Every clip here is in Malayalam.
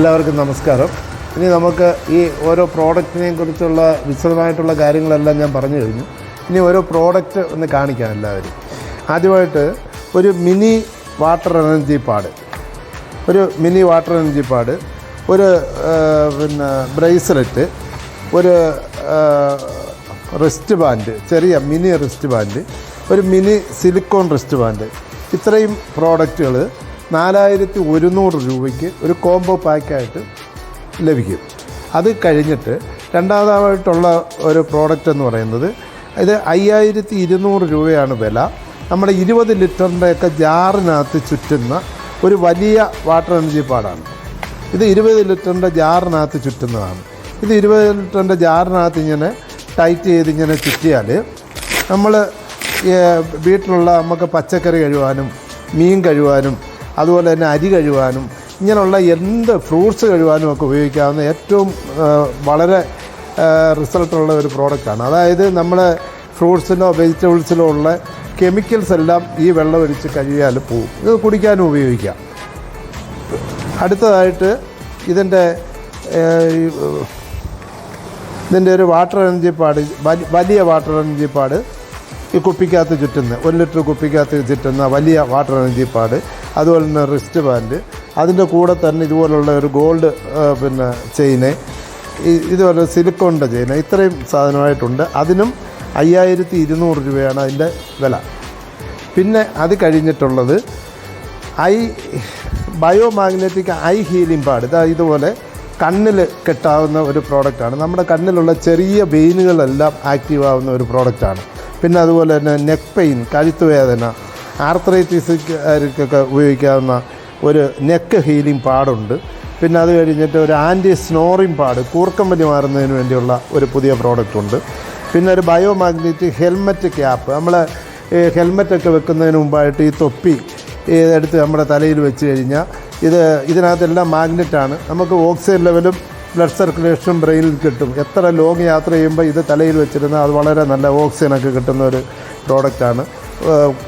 എല്ലാവർക്കും നമസ്കാരം. ഇനി നമുക്ക് ഈ ഓരോ പ്രോഡക്റ്റിനെയും കുറിച്ചുള്ള വിശദമായിട്ടുള്ള കാര്യങ്ങളെല്ലാം ഞാൻ പറഞ്ഞു കഴിഞ്ഞു. ഇനി ഓരോ പ്രോഡക്റ്റ് ഒന്ന് കാണിക്കാം എല്ലാവരും. ആദ്യമായിട്ട് ഒരു മിനി വാട്ടർ എനർജി പാഡ് ഒരു മിനി വാട്ടർ എനർജി പാഡ് ഒരു പിന്നെ ബ്രേസ്ലെറ്റ് ഒരു റിസ്റ്റ് ബാൻഡ് ചെറിയ മിനി റിസ്റ്റ് ബാൻഡ് ഒരു മിനി സിലിക്കോൺ റിസ്റ്റ് ബാൻഡ് ഇത്രയും പ്രോഡക്റ്റുകൾ നാലായിരത്തി ഒരുന്നൂറ് രൂപയ്ക്ക് ഒരു കോംബോ പാക്കായിട്ട് ലഭിക്കും. അത് കഴിഞ്ഞിട്ട് രണ്ടാമതായിട്ടുള്ള ഒരു പ്രോഡക്റ്റ് എന്ന് പറയുന്നത് ഇത് അയ്യായിരത്തി ഇരുന്നൂറ് രൂപയാണ് വില. നമ്മുടെ ഇരുപത് ലിറ്ററിന്റെയൊക്കെ ജാറിനകത്ത് ചുറ്റുന്ന ഒരു വലിയ വാട്ടർ എനർജി പാടാണ്. ഇത് ഇരുപത് ലിറ്ററിന്റെ ജാറിനകത്ത് ചുറ്റുന്നതാണ്. ഇത് ഇരുപത് ലിറ്ററിന്റെ ജാറിനകത്ത് ഇങ്ങനെ ടൈറ്റ് ചെയ്ത് ഇങ്ങനെ ചുറ്റിയാൽ നമ്മൾ വീട്ടിലുള്ള നമുക്ക് പച്ചക്കറി കഴുകാനും മീൻ കഴുകാനും അതുപോലെ തന്നെ അരി കഴുകാനും ഇങ്ങനെയുള്ള എന്ത് ഫ്രൂട്ട്സ് കഴുകാനും ഒക്കെ ഉപയോഗിക്കാവുന്ന ഏറ്റവും വളരെ റിസൾട്ടുള്ള ഒരു പ്രോഡക്റ്റാണ്. അതായത് നമ്മൾ ഫ്രൂട്ട്സിലോ വെജിറ്റബിൾസിലോ ഉള്ള കെമിക്കൽസ് എല്ലാം ഈ വെള്ളം ഒഴിച്ച് കഴുകിയാൽ പോവും. ഇത് കുടിക്കാനും ഉപയോഗിക്കാം. അടുത്തതായിട്ട് ഇതിന്റെ ഇതിന്റെ ഒരു വാട്ടർ എനർജി പാഡ് വലിയ വാട്ടർ എനർജി പാഡ് ഈ കുപ്പിക്കകത്ത് ചുറ്റുന്ന ഒരു ലിറ്റർ കുപ്പിക്കകത്ത് ചുറ്റുന്ന വലിയ വാട്ടർ എനർജി പാഡ് അതുപോലെ തന്നെ റിസ്റ്റ് ബാൻഡ് അതിന്റെ കൂടെ തന്നെ ഇതുപോലുള്ള ഒരു ഗോൾഡ് പിന്നെ ചെയിന് ഇതുപോലെ സിലിക്കോണിന്റെ ചെയിന് ഇത്രയും സാധനമായിട്ടുണ്ട്. അതിനും അയ്യായിരത്തി ഇരുന്നൂറ് രൂപയാണ് അതിന്റെ വില. പിന്നെ അത് കഴിഞ്ഞിട്ടുള്ളത് eye bio magnetic eye healing pad ഇതാ ഇതുപോലെ കണ്ണിൽ കെട്ടാവുന്ന ഒരു പ്രോഡക്റ്റാണ് നമ്മുടെ കണ്ണിലുള്ള ചെറിയ വെയിനുകളെല്ലാം ആക്റ്റീവ് ആവുന്ന ഒരു പ്രോഡക്റ്റാണ് പിന്നെ അതുപോലെ തന്നെ നെക്ക് പെയിൻ കഴുത്ത് വേദന ആർത്രൈറ്റിസ്ക്കാർക്കൊക്കെ ഉപയോഗിക്കാവുന്ന ഒരു നെക്ക് ഹീലിംഗ് പാടുണ്ട്. പിന്നെ അത് കഴിഞ്ഞിട്ട് ഒരു ആന്റി സ്നോറിംഗ് പാഡ് കൂർക്കം വലി മാറുന്നതിന് വേണ്ടിയുള്ള ഒരു പുതിയ പ്രോഡക്റ്റ് ഉണ്ട്. പിന്നെ ഒരു ബയോ മാഗ്നറ്റിക് ഹെൽമറ്റ് ക്യാപ്പ്. നമ്മൾ ഹെൽമറ്റൊക്കെ വെക്കുന്നതിന് മുമ്പായിട്ട് ഈ തൊപ്പി ഇതെടുത്ത് നമ്മുടെ തലയിൽ വെച്ച് കഴിഞ്ഞാൽ ഇത് ഇതിനകത്തെല്ലാം മാഗ്നറ്റാണ് നമുക്ക് ഓക്സിജൻ ലെവലും ബ്ലഡ് സർക്കുലേഷനും ബ്രെയിനിൽ കിട്ടും. എത്ര ലോങ് യാത്ര ചെയ്യുമ്പോൾ ഇത് തലയിൽ വെച്ചിരുന്നാൽ അത് വളരെ നല്ല ഓക്സിജനൊക്കെ കിട്ടുന്ന ഒരു പ്രോഡക്റ്റാണ്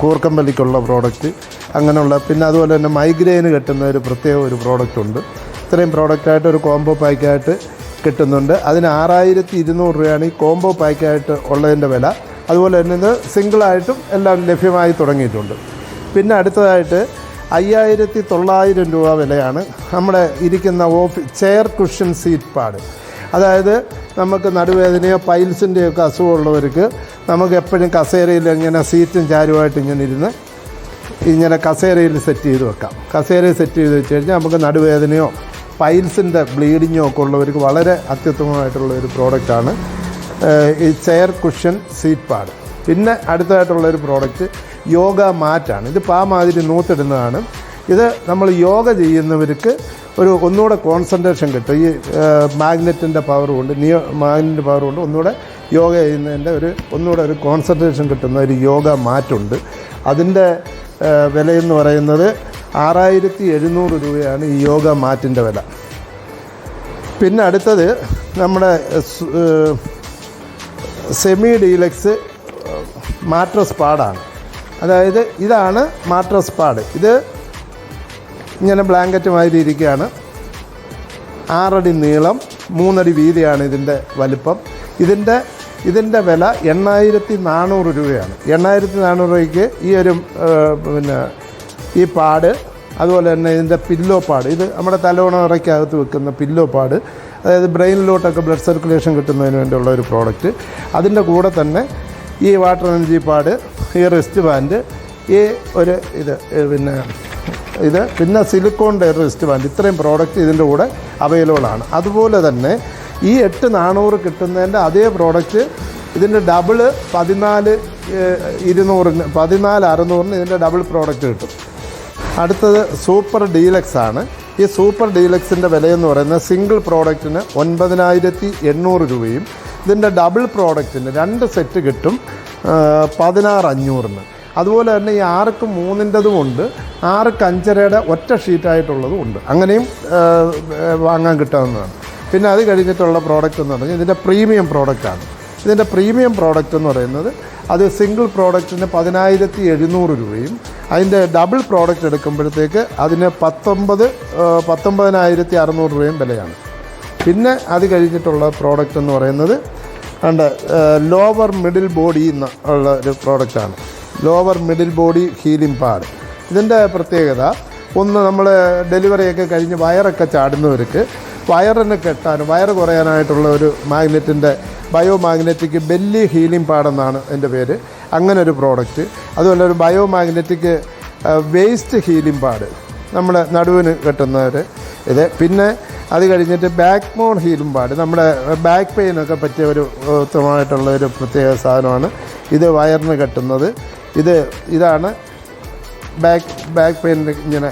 കൂർക്കമ്പലിക്കുള്ള പ്രോഡക്റ്റ് അങ്ങനെയുള്ള പിന്നെ അതുപോലെ തന്നെ മൈഗ്രെയിന് കിട്ടുന്ന ഒരു പ്രത്യേക ഒരു പ്രോഡക്റ്റ് ഉണ്ട്. ഇത്രയും പ്രോഡക്റ്റായിട്ട് ഒരു കോംബോ പാക്കായിട്ട് കിട്ടുന്നുണ്ട്. അതിന് ആറായിരത്തി ഇരുന്നൂറ് രൂപയാണ് ഈ കോംബോ പാക്കായിട്ട് ഉള്ളതിന്റെ വില. അതുപോലെ തന്നെ ഇത് സിംഗിളായിട്ടും എല്ലാം ലഭ്യമായി തുടങ്ങിയിട്ടുണ്ട്. പിന്നെ അടുത്തതായിട്ട് അയ്യായിരത്തി തൊള്ളായിരം രൂപ വിലയാണ് നമ്മുടെ ഇരിക്കുന്ന office chair cushion seat pad അതായത് നമുക്ക് നടുവേദനയോ പൈൽസിന്റെയോ ഒക്കെ അസുഖമുള്ളവർക്ക് നമുക്ക് എപ്പോഴും കസേരയിൽ ഇങ്ങനെ സീറ്റും ചാരുമായിട്ട് ഇങ്ങനെ ഇരുന്ന് ഇങ്ങനെ കസേരയിൽ സെറ്റ് ചെയ്ത് വെക്കാം. കസേരയിൽ സെറ്റ് ചെയ്ത് വെച്ച് കഴിഞ്ഞാൽ നമുക്ക് നടുവേദനയോ പൈൽസിന്റെ ബ്ലീഡിങ്ങോ ഒക്കെ ഉള്ളവർക്ക് വളരെ അത്യുത്തമമായിട്ടുള്ള ഒരു പ്രോഡക്റ്റാണ് ഈ ചെയർ കുഷൻ സീറ്റ് പാഡ് പിന്നെ അടുത്തതായിട്ടുള്ള ഒരു പ്രോഡക്റ്റ് യോഗ മാറ്റാണ് ഇത് പാമാതിരി നൂത്തിടുന്നതാണ്. ഇത് നമ്മൾ യോഗ ചെയ്യുന്നവർക്ക് ഒരു ഒന്നുകൂടെ കോൺസെൻട്രേഷൻ കിട്ടും. ഈ മാഗ്നറ്റിന്റെ പവർ കൊണ്ട് നിയോ മാഗ്നറ്റിന്റെ പവർ കൊണ്ട് ഒന്നുകൂടെ യോഗ ചെയ്യുന്നതിന്റെ ഒരു ഒന്നുകൂടെ ഒരു കോൺസെൻട്രേഷൻ കിട്ടുന്ന ഒരു യോഗ മാറ്റുണ്ട്. അതിന്റെ വിലയെന്ന് പറയുന്നത് ആറായിരത്തി എഴുന്നൂറ് രൂപയാണ് ഈ യോഗ മാറ്റിന്റെ വില. പിന്നെ അടുത്തത് നമ്മുടെ സെമി ഡീലക്സ് മാട്രസ് പാഡാണ് അതായത് ഇതാണ് മാട്രസ് പാഡ് ഇത് ഇങ്ങനെ ബ്ലാങ്കറ്റ് മാതിരി ഇരിക്കുകയാണ്. ആറടി നീളം മൂന്നടി വീതിയാണ് ഇതിന്റെ വലിപ്പം. ഇതിന്റെ ഇതിന്റെ വില എണ്ണായിരത്തി നാനൂറ് രൂപയാണ്. എണ്ണായിരത്തി നാനൂറ് രൂപയ്ക്ക് ഈ ഒരു പിന്നെ ഈ പാട് അതുപോലെ തന്നെ ഇതിന്റെ പില്ലോ പാട്. ഇത് നമ്മുടെ തലവണറയ്ക്കകത്ത് വെക്കുന്ന പില്ലോ പാട്. അതായത് ബ്രെയിനിലോട്ടൊക്കെ ബ്ലഡ് സർക്കുലേഷൻ കിട്ടുന്നതിന് വേണ്ടിയുള്ള ഒരു പ്രോഡക്റ്റ്. അതിന്റെ കൂടെ തന്നെ ഈ വാട്ടർ എനർജി പാട് ഈ റിസ്റ്റ് ബാൻഡ് ഈ ഒരു ഇത് പിന്നെ ഇത് പിന്നെ സിലിക്കോണിന്റെ റിസ്റ്റ് ബാൻഡ് ഇത്രയും പ്രോഡക്റ്റ് ഇതിന്റെ കൂടെ അവൈലബിൾ ആണ്. അതുപോലെ തന്നെ ഈ എട്ട് നാനൂറ് കിട്ടുന്നതിന്റെ അതേ പ്രോഡക്റ്റ് ഇതിന്റെ ഡബിൾ പതിനാല് ഇരുന്നൂറിന് പതിനാല് അറുന്നൂറിന് ഇതിന്റെ ഡബിൾ പ്രോഡക്റ്റ് കിട്ടും. അടുത്തത് സൂപ്പർ ഡീലക്സ് ആണ്. ഈ സൂപ്പർ ഡീലക്സിന്റെ വിലയെന്ന് പറയുന്നത് സിംഗിൾ പ്രോഡക്റ്റിന് ഒൻപതിനായിരത്തി എണ്ണൂറ് രൂപയും ഇതിന്റെ ഡബിൾ പ്രോഡക്റ്റിന് രണ്ട് സെറ്റ് കിട്ടും പതിനാറ് അഞ്ഞൂറിന്. അതുപോലെ തന്നെ ഈ ആർക്ക് മൂന്നിന്റെതും ഉണ്ട് ആർക്ക് അഞ്ചരയുടെ ഒറ്റ ഷീറ്റായിട്ടുള്ളതും ഉണ്ട്. അങ്ങനെയും വാങ്ങാൻ കിട്ടാവുന്നതാണ്. പിന്നെ അത് കഴിഞ്ഞിട്ടുള്ള പ്രോഡക്റ്റ് എന്ന് പറഞ്ഞാൽ ഇതിന്റെ പ്രീമിയം പ്രോഡക്റ്റാണ് ഇതിന്റെ പ്രീമിയം പ്രോഡക്റ്റ് എന്ന് പറയുന്നത് അത് സിംഗിൾ പ്രോഡക്റ്റിന് പതിനായിരത്തി എഴുന്നൂറ് രൂപയും അതിന്റെ ഡബിൾ പ്രോഡക്റ്റ് എടുക്കുമ്പോഴത്തേക്ക് അതിന് പത്തൊമ്പത് പത്തൊമ്പതിനായിരത്തി അറുന്നൂറ് രൂപയും വിലയാണ്. പിന്നെ അത് കഴിഞ്ഞിട്ടുള്ള പ്രോഡക്റ്റ് എന്ന് പറയുന്നത് ഉണ്ട് ലോവർ മിഡിൽ ബോഡി എന്ന് ഉള്ള ഒരു പ്രോഡക്റ്റാണ് lower middle body healing pad ഇതിന്റെ പ്രത്യേകത ഒന്ന് നമ്മൾ ഡെലിവറിയൊക്കെ കഴിഞ്ഞ് വയറൊക്കെ ചാടുന്നവർക്ക് വയറിന് കെട്ടാനും വയറ് കുറയാനായിട്ടുള്ള ഒരു മാഗ്നറ്റിന്റെ ബയോ മാഗ്നറ്റിക് ബെല്ലി ഹീലിംഗ് പാടെന്നാണ് എന്റെ പേര്. അങ്ങനെ ഒരു പ്രോഡക്റ്റ് അതുപോലെ ഒരു bio magnetic waist healing pad നമ്മുടെ നടുവിന് കെട്ടുന്നവർ ഇത്. പിന്നെ അത് കഴിഞ്ഞിട്ട് ബാക്ക് മോൺ ഹീലിംഗ് പാഡ് നമ്മുടെ ബാക്ക് പെയിനൊക്കെ പറ്റിയ ഒരു ഉത്തമമായിട്ടുള്ള ഒരു പ്രത്യേക സാധനമാണ് ഇത് വയറിന് കെട്ടുന്നത്. ഇത് ഇതാണ് ബാക്ക് ബാക്ക് പെയിനിൽ ഇങ്ങനെ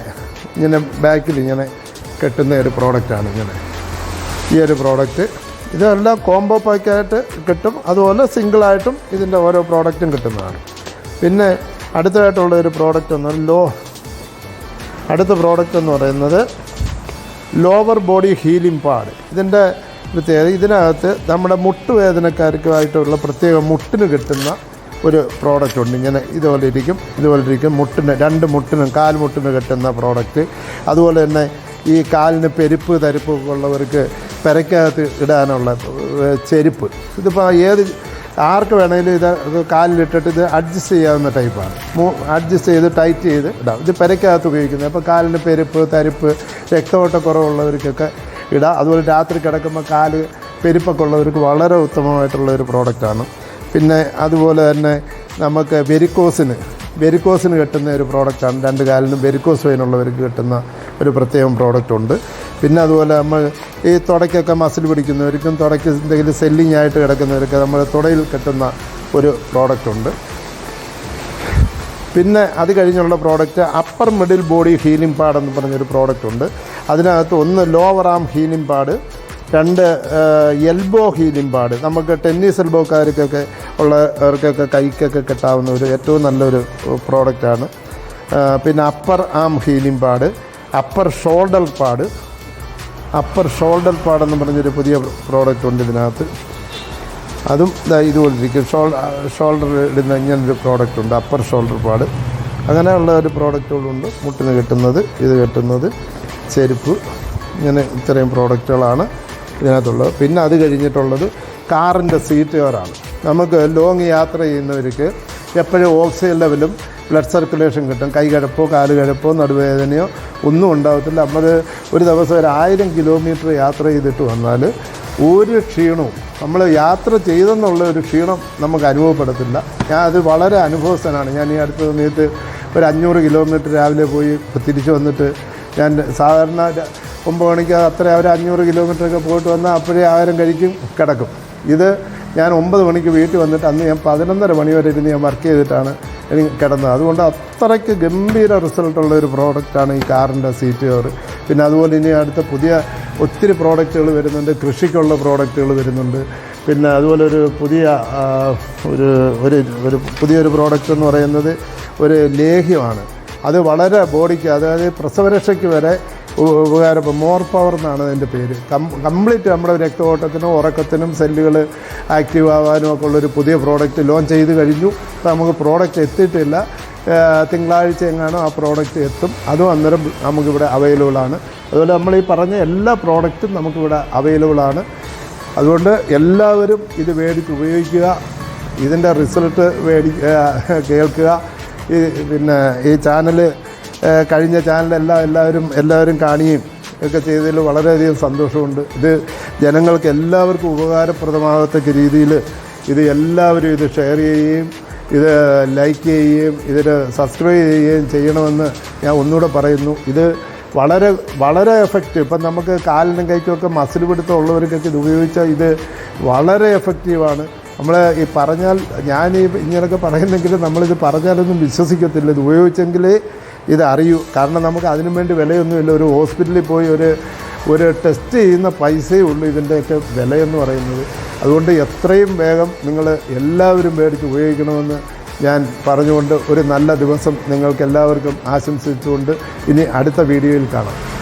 ഇങ്ങനെ ബാക്കിൽ ഇങ്ങനെ കെട്ടുന്ന ഒരു പ്രോഡക്റ്റാണ് ഇങ്ങനെ. ഈ ഒരു പ്രോഡക്റ്റ് ഇതെല്ലാം കോംബോ പാക്കായിട്ട് കിട്ടും. അതുപോലെ സിംഗിളായിട്ടും ഇതിന്റെ ഓരോ പ്രോഡക്റ്റും കിട്ടുന്നതാണ്. പിന്നെ അടുത്തതായിട്ടുള്ള ഒരു പ്രോഡക്റ്റ് എന്ന് ലോ അടുത്ത പ്രോഡക്റ്റ് എന്ന് പറയുന്നത് ലോവർ ബോഡി ഹീലിംഗ് പാഡ് ഇതിന്റെ പ്രത്യേകത ഇതിനകത്ത് നമ്മുടെ മുട്ടുവേദനക്കാർക്കുമായിട്ടുള്ള പ്രത്യേക മുട്ടിന് കിട്ടുന്ന ഒരു പ്രോഡക്റ്റ് ഉണ്ട്. ഇങ്ങനെ ഇതുപോലെ ഇരിക്കും ഇതുപോലെ ഇരിക്കും. മുട്ടിന് രണ്ട് മുട്ടിനും കാൽ മുട്ടിന് കെട്ടുന്ന പ്രോഡക്റ്റ് അതുപോലെ തന്നെ ഈ കാലിന് പെരുപ്പ് തരിപ്പ് ഉള്ളവർക്ക് പെരക്കകത്ത് ഇടാനുള്ള ചെരുപ്പ്. ഇതിപ്പോൾ ഏത് ആർക്ക് വേണമെങ്കിലും ഇത് കാലിലിട്ടിട്ട് ഇത് അഡ്ജസ്റ്റ് ചെയ്യാവുന്ന ടൈപ്പാണ് അഡ്ജസ്റ്റ് ചെയ്ത് ടൈറ്റ് ചെയ്ത് ഇടാം. ഇത് പെരക്കകത്ത് ഉപയോഗിക്കുന്നത്. അപ്പോൾ കാലിന് പെരുപ്പ് തരിപ്പ് രക്തഓട്ടക്കുറവുള്ളവർക്കൊക്കെ ഇടാം. അതുപോലെ രാത്രി കിടക്കുമ്പോൾ കാൽ പെരുപ്പൊക്കെ ഉള്ളവർക്ക് വളരെ ഉത്തമമായിട്ടുള്ള ഒരു പ്രോഡക്റ്റാണ് പിന്നെ അതുപോലെ തന്നെ നമുക്ക് വെരിക്കോസിന് വെരിക്കോസിന് കിട്ടുന്ന ഒരു പ്രോഡക്റ്റാണ് രണ്ട് കാലിനും വെരിക്കോസ് വെയിനുള്ളവർക്ക് കിട്ടുന്ന ഒരു പ്രത്യേകം പ്രോഡക്റ്റ് ഉണ്ട്. പിന്നെ അതുപോലെ നമ്മൾ ഈ തുടയ്ക്കൊക്കെ മസിൽ പിടിക്കുന്നവർക്കും തുടയ്ക്ക് എന്തെങ്കിലും സെല്ലിംഗ് ആയിട്ട് കിടക്കുന്നവർക്ക് നമ്മൾ തുടയിൽ കിട്ടുന്ന ഒരു പ്രോഡക്റ്റ് ഉണ്ട്. പിന്നെ അത് കഴിഞ്ഞുള്ള product upper middle body healing pad എന്ന് പറഞ്ഞൊരു പ്രോഡക്റ്റ് ഉണ്ട്. അതിനകത്ത് ഒന്ന് ലോവർ ആം ഹീലിംഗ് പാഡ് രണ്ട് എൽബോ ഹീലിംഗ് പാഡ് നമുക്ക് ടെന്നീസ് എൽബോക്കാർക്കൊക്കെ ഉള്ളവർക്കൊക്കെ കൈക്കൊക്കെ കിട്ടാവുന്ന ഒരു ഏറ്റവും നല്ലൊരു പ്രോഡക്റ്റാണ്. പിന്നെ upper arm healing pad upper shoulder pad. Upper shoulder pad എന്ന് പറഞ്ഞൊരു പുതിയ പ്രോഡക്റ്റ് ഉണ്ട് ഇതിനകത്ത്. അതും ഇതാ ഇതുപോലെ ഇരിക്കും ഷോൾ ഷോൾഡർ ഇടുന്ന ഇങ്ങനൊരു പ്രോഡക്റ്റ് ഉണ്ട് അപ്പർ ഷോൾഡർ പാഡ്. അങ്ങനെയുള്ള ഒരു പ്രോഡക്റ്റുകളുണ്ട് മുട്ടിന് കിട്ടുന്നത് ഇത് കിട്ടുന്നത് ചെരുപ്പ്. ഇങ്ങനെ ഇത്രയും പ്രോഡക്റ്റുകളാണ്. ഇതിനകത്തുള്ളത്. പിന്നെ അത് കഴിഞ്ഞിട്ടുള്ളത് കാറിന്റെ സീറ്റ് കവറാണ് നമുക്ക് ലോങ് യാത്ര ചെയ്യുന്നവർക്ക് എപ്പോഴും ഓക്സിജൻ ലെവലും ബ്ലഡ് സർക്കുലേഷൻ കിട്ടും. കൈകഴപ്പോ കാൽ കഴപ്പോ നടുവേദനയോ ഒന്നും ഉണ്ടാകത്തില്ല നമ്മൾ ഒരു ദിവസം ഒരു ആയിരം കിലോമീറ്റർ യാത്ര ചെയ്തിട്ട് വന്നാൽ ഒരു ക്ഷീണവും നമ്മൾ യാത്ര ചെയ്തെന്നുള്ള ഒരു ക്ഷീണം നമുക്ക് അനുഭവപ്പെടത്തില്ല. ഞാൻ അത് വളരെ അനുഭവസ്ഥനാണ്. ഞാൻ ഈ അടുത്ത സമയത്ത് ഒരു അഞ്ഞൂറ് കിലോമീറ്റർ രാവിലെ പോയി തിരിച്ചു വന്നിട്ട് ഞാൻ സാധാരണ ഒമ്പത് മണിക്ക് അത്ര അവർ അഞ്ഞൂറ് കിലോമീറ്ററൊക്കെ പോയിട്ട് വന്നാൽ അപ്പോഴേ ആഹാരം കഴിക്കും കിടക്കും. ഇത് ഞാൻ ഒമ്പത് മണിക്ക് വീട്ടിൽ വന്നിട്ട് അന്ന് ഞാൻ പതിനൊന്നര മണി വരെ ഇരുന്ന് ഞാൻ വർക്ക് ചെയ്തിട്ടാണ് എനിക്ക് കിടന്നത്. അതുകൊണ്ട് അത്രയ്ക്ക് ഗംഭീര റിസൾട്ടുള്ള ഒരു പ്രോഡക്റ്റാണ് ഈ കാറിന്റെ സീറ്റ് കവർ പിന്നെ അതുപോലെ ഇനി അടുത്ത പുതിയ ഒത്തിരി പ്രോഡക്റ്റുകൾ വരുന്നുണ്ട്. കൃഷിക്കുള്ള പ്രോഡക്റ്റുകൾ വരുന്നുണ്ട്. പിന്നെ അതുപോലെ ഒരു പുതിയ ഒരു ഒരു ഒരു പുതിയൊരു പ്രോഡക്റ്റ് എന്ന് പറയുന്നത് ഒരു ലേഹ്യമാണ്. അത് വളരെ ബോഡിക്ക് അതായത് പ്രസവരക്ഷയ്ക്ക് വരെ ഉപകാരപ്പെടും. മോർ പവർ എന്നാണ് അതിന്റെ പേര്. കംപ്ലീറ്റ് നമ്മുടെ രക്തഓട്ടത്തിനും ഉറക്കത്തിനും സെല്ലുകൾ ആക്റ്റീവ് ആവാനും ഒക്കെ ഉള്ളൊരു പുതിയ പ്രോഡക്റ്റ് ലോഞ്ച് ചെയ്ത് കഴിഞ്ഞു. നമുക്ക് പ്രോഡക്റ്റ് എത്തിയിട്ടില്ല. തിങ്കളാഴ്ച എങ്ങാനും ആ പ്രോഡക്റ്റ് എത്തും. അതും അന്നേരം നമുക്കിവിടെ അവൈലബിൾ ആണ്. അതുപോലെ നമ്മൾ ഈ പറഞ്ഞ എല്ലാ പ്രോഡക്റ്റും നമുക്കിവിടെ അവൈലബിൾ ആണ്. അതുകൊണ്ട് എല്ലാവരും ഇത് മേടിച്ച് ഉപയോഗിക്കുക. ഇതിന്റെ റിസൾട്ട് മേടി കേൾക്കുക. ഈ പിന്നെ ഈ ചാനൽ കഴിഞ്ഞ ചാനലെല്ലാം എല്ലാവരും എല്ലാവരും കാണുകയും ഒക്കെ ചെയ്തതിൽ വളരെയധികം സന്തോഷമുണ്ട്. ഇത് ജനങ്ങൾക്ക് എല്ലാവർക്കും ഉപകാരപ്രദമാകത്തക്ക രീതിയിൽ ഇത് എല്ലാവരും ഇത് ഷെയർ ചെയ്യുകയും ഇത് ലൈക്ക് ചെയ്യുകയും ഇതിന് സബ്സ്ക്രൈബ് ചെയ്യുകയും ചെയ്യണമെന്ന് ഞാൻ ഒന്നുകൂടെ പറയുന്നു. ഇത് വളരെ വളരെ എഫക്റ്റീവ് ഇപ്പം നമുക്ക് കാലിനും കൈക്കുമൊക്കെ മസിൽ പിടുത്തം ഉള്ളവർക്കൊക്കെ ഇത് ഉപയോഗിച്ചാൽ ഇത് വളരെ എഫക്റ്റീവാണ് നമ്മൾ ഈ പറഞ്ഞാൽ ഞാൻ ഈ ഇങ്ങനെയൊക്കെ പറയുന്നെങ്കിലും നമ്മളിത് പറഞ്ഞാലൊന്നും വിശ്വസിക്കത്തില്ല. ഇത് ഉപയോഗിച്ചെങ്കിലേ ഇത് അറിയൂ കാരണം നമുക്ക് അതിനു വേണ്ടി വിലയൊന്നുമില്ല. ഒരു ഹോസ്പിറ്റലിൽ പോയി ഒരു ഒരു ടെസ്റ്റ് ചെയ്യുന്ന പൈസയേ ഉള്ളൂ ഇതിന്റെയൊക്കെ വിലയെന്ന് പറയുന്നത്. അതുകൊണ്ട് എത്രയും വേഗം നിങ്ങൾ എല്ലാവരും മേടിച്ച് ഉപയോഗിക്കണമെന്ന് ഞാൻ പറഞ്ഞുകൊണ്ട് ഒരു നല്ല ദിവസം നിങ്ങൾക്കെല്ലാവർക്കും ആശംസിച്ചുകൊണ്ട് ഇനി അടുത്ത വീഡിയോയിൽ കാണാം.